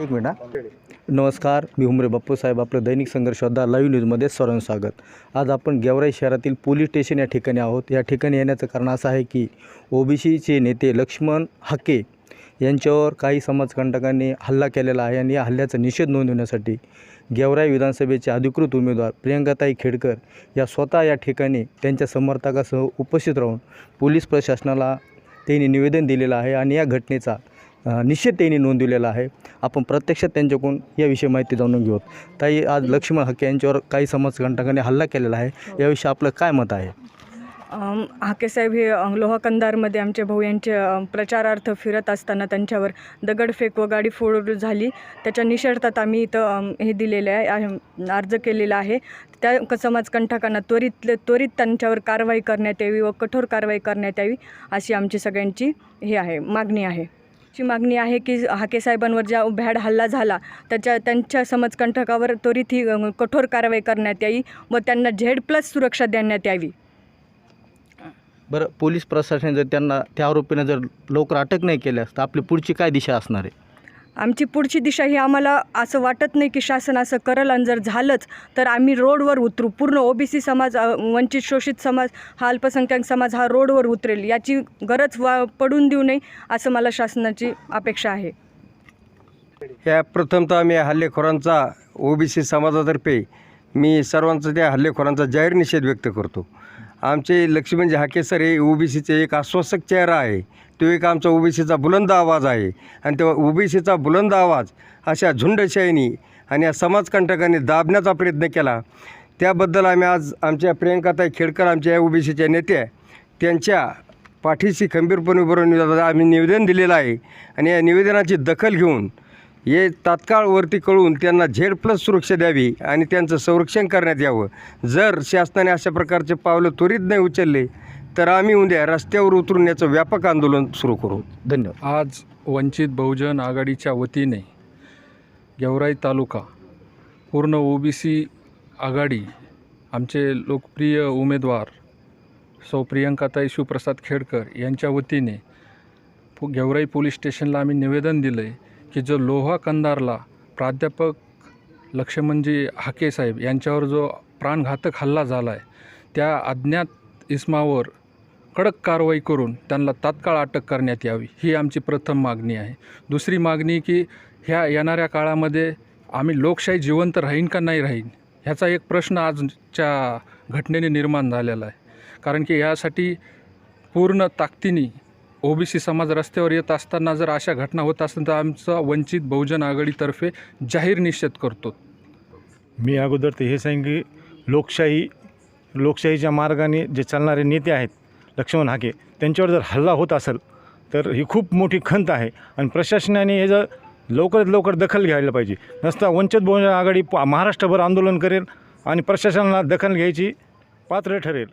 एक मिनिट नमस्कार मी हुमरे बाप्पूसाहेब आपलं दैनिक संघर्ष योद्धा लाईव्ह न्यूजमध्ये सर्वांचं स्वागत. आज आपण गेवराई शहरातील पोलीस स्टेशन या ठिकाणी आहोत. या ठिकाणी येण्याचं कारण असं आहे की ओबीसीचे नेते लक्ष्मण हाके यांच्यावर काही समाजकंटकांनी हल्ला केलेला आहे आणि या हल्ल्याचा निषेध नोंदवण्यासाठी गेवराई विधानसभेचे अधिकृत उमेदवार प्रियंकाताई खेडकर या स्वतः या ठिकाणी त्यांच्या समर्थकासह उपस्थित राहून पोलीस प्रशासनाला त्यांनी निवेदन दिलेलं आहे. आणि या घटनेचा निश्चित निषेध त्यांनी नोंदवलेला आहे. आपण प्रत्यक्षात त्यांच्याकडून याविषयी माहिती जाणून घेऊ. ताई आज लक्ष्मण हक्के यांच्यावर काही समाजकंटकांनी हल्ला केलेला आहे. याविषयी आपलं काय मत आहे? हाकेसाहेब हे अ, लोहा आमचे भाऊ यांचे प्रचारार्थ फिरत असताना त्यांच्यावर दगडफेक व गाडी फोड झाली. त्याच्या निषेधात आम्ही इथं हे दिलेले आहे अर्ज केलेला आहे. त्या क- त्वरित त्वरित त्यांच्यावर कारवाई करण्यात यावी व कठोर कारवाई करण्यात यावी अशी आमची सगळ्यांची हे आहे मागणी आहे. ची मागणी आहे की हाकेसाहेबांवर ज्या भ्याड हल्ला झाला त्याच्या त्यांच्या समाजकंटकावर त्वरित ही कठोर कारवाई करण्यात यावी व त्यांना झेड प्लस सुरक्षा देण्यात यावी. बरं पोलीस प्रशासन जर त्यांना त्या आरोपीनं जर लवकर अटक नाही केल्यास तर आपली पुढची काय दिशा असणार आहे? आमची पुढची दिशा ही आम्हाला असं वाटत नाही की शासन असं करल आणि जर झालंच तर आम्ही रोडवर उतरू. पूर्ण ओबीसी समाज वंचित शोषित समाज हा अल्पसंख्याक समाज हा रोडवर उतरेल. याची गरज वा पडून देऊ नये असं मला शासनाची अपेक्षा आहे. या प्रथमतः आम्ही ओ हल्लेखोरांचा ओबीसी समाजातर्फे मी सर्वांचा त्या हल्लेखोरांचा जाहीर निषेध व्यक्त करतो. आमचे लक्ष्मणजी हाके सर हे ओबीसीचे एक आश्वासक चेहरा आहे. तो एक आमचा ओबीसीचा बुलंद आवाज आहे. आणि तो ओबीसीचा बुलंद आवाज अशा झुंडशाहीनी आणि या समाजकंटकांनी दाबण्याचा प्रयत्न केला. त्याबद्दल आम्ही आज आमच्या प्रियंकाताई खेडकर आमच्या या ओबीसीच्या नेत्या त्यांच्या पाठीशी खंबीरपणे उभं आम्ही निवेदन दिलेलं आहे. आणि या निवेदनाची दखल घेऊन हे तात्काळ वरती कळून त्यांना झेड प्लस सुरक्षा द्यावी आणि त्यांचं संरक्षण करण्यात यावं. जर शासनाने अशा प्रकारचे पावलं त्वरित नाही उचलले तर आम्ही उद्या रस्त्यावर उतरून याचं व्यापक आंदोलन सुरू करू. धन्यवाद. आज वंचित बहुजन आघाडीच्या वतीने गेवराई तालुका पूर्ण ओबीसी आघाडी आमचे लोकप्रिय उमेदवार सौ प्रियंकाताई शिवप्रसाद खेडकर यांच्या वतीने गेवराई पोलीस स्टेशनला आम्ही निवेदन दिलं आहे की जो लोहा कंदारला प्राध्यापक लक्ष्मणजी हाके साहेब यांच्यावर जो प्राणघातक हल्ला झाला आहे त्या अज्ञात इस्मावर कडक कारवाई करून त्यांना तात्काळ अटक करण्यात यावी ही आमची प्रथम मागणी आहे. दुसरी मागणी की ह्या येणाऱ्या काळामध्ये आम्ही लोकशाही जिवंत राहीन का नाही राहीन ह्याचा एक प्रश्न आजच्या घटनेने निर्माण झालेला आहे. कारण की यासाठी पूर्ण ताकदीने ओबीसी समाज रस्त्यावर येत असताना जर अशा घटना होत असतील तर आमचा वंचित बहुजन आघाडीतर्फे जाहीर निषेध करतो. मी अगोदर ते हे सांगेन की लोकशाही लोकशाहीच्या मार्गाने जे चालणारे नेते आहेत लक्ष्मण हाके त्यांच्यावर जर हल्ला होत असेल तर ही खूप मोठी खंत आहे आणि प्रशासनाने हे जर लवकरात लवकर दखल घ्यायला पाहिजे. नसता वंचित बहुजन आघाडी महाराष्ट्रभर आंदोलन करेल आणि प्रशासनाला दखल घ्यायची पात्र ठरेल.